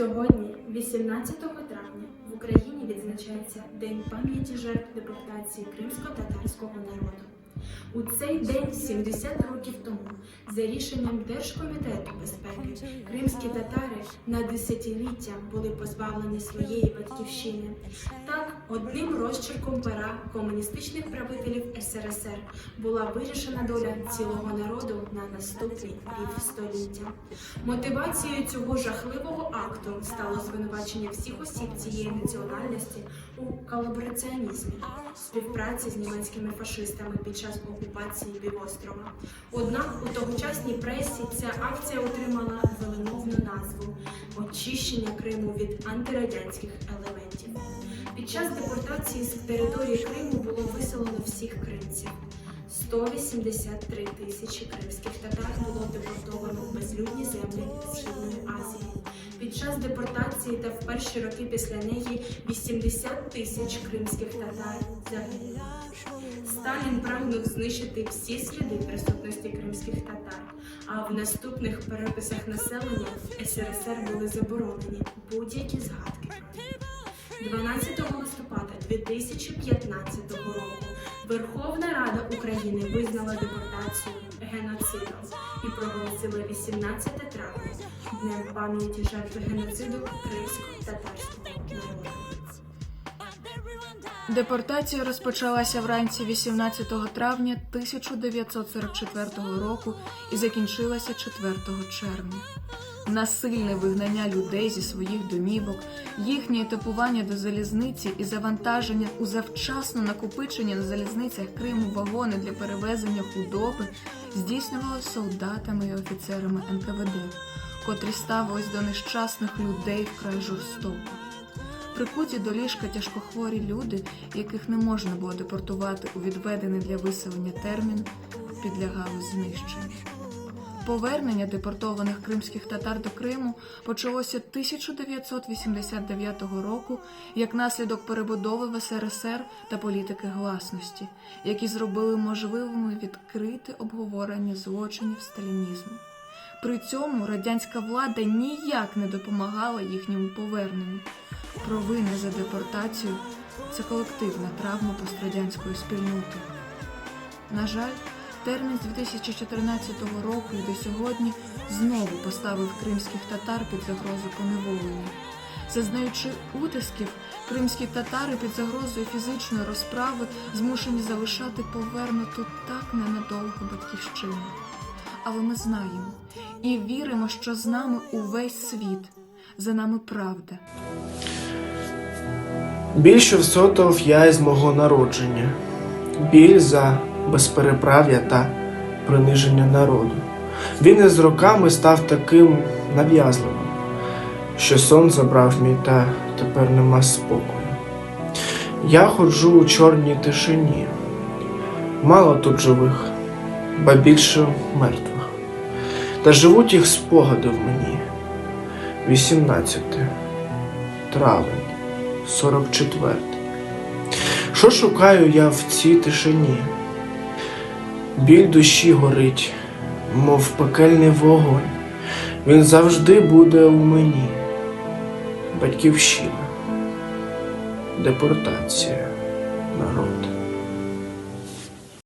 Сьогодні, 18 травня, в Україні відзначається День пам'яті жертв депортації кримсько-татарського народу. У цей день, 70 років тому, за рішенням Держкомітету безпеки, кримські татари на десятиліття були позбавлені своєї батьківщини. Так, одним розчерком пера комуністичних правителів СРСР була вирішена доля цілого народу на наступні півстоліття. Мотивацією цього жахливого акту стало звинувачення всіх осіб цієї національності у колабораціонізмі, співпраці з німецькими фашистами під час окупації півострова. Однак у тогочасній пресі ця акція отримала велимовну назву Очищення Криму від антирадянських. Час депортації з території Криму було виселено всіх кримців. 183 тисячі кримських татар було депортовано в безлюдні землі Східної Азії. Під час депортації та в перші роки після неї 80 тисяч кримських татар загинули. Сталін прагнув знищити всі сліди присутності кримських татар, а в наступних переписах населення СРСР були заборонені будь-які згадки. 12 листопада 2015 року Верховна Рада України визнала депортацію геноцидом і проголосила 18 травня Днем пам'яті жертв геноциду кримсько-татарського народу. Депортація розпочалася вранці 18 травня 1944 року і закінчилася 4 червня. Насильне вигнання людей зі своїх домівок, їхнє етапування до залізниці і завантаження у завчасно накопичення на залізницях Криму вагони для перевезення худоби здійснювалося солдатами і офіцерами НКВД, котрі ставились до нещасних людей вкрай жорстоко. Прикуті до ліжка тяжкохворі люди, яких не можна було депортувати у відведений для виселення термін, підлягали знищенню. Повернення депортованих кримських татар до Криму почалося 1989 року як наслідок перебудови в СРСР та політики гласності, які зробили можливими відкрите обговорення злочинів сталінізму. При цьому радянська влада ніяк не допомагала їхньому поверненню. Провина за депортацію це колективна травма пострадянської спільноти. На жаль, термін з 2014 року і до сьогодні знову поставив кримських татар під загрозу поневолення. Зазнаючи утисків, кримські татари під загрозою фізичної розправи змушені залишати повернуту так ненадовго батьківщину. Але ми знаємо і віримо, що з нами увесь світ, за нами правда. Більше всотов я із мого народження, біль за безпереправ'я та приниження народу. Він із роками став таким нав'язливим, що сон забрав мій та тепер нема спокою. Я ходжу у чорній тишині, мало тут живих, ба більше мертвих. Та живуть їх спогади в мені. 18 травень. 44. Що шукаю я в цій тишині? Біль душі горить, мов пекельний вогонь, він завжди буде у мені, батьківщина, депортація, народ.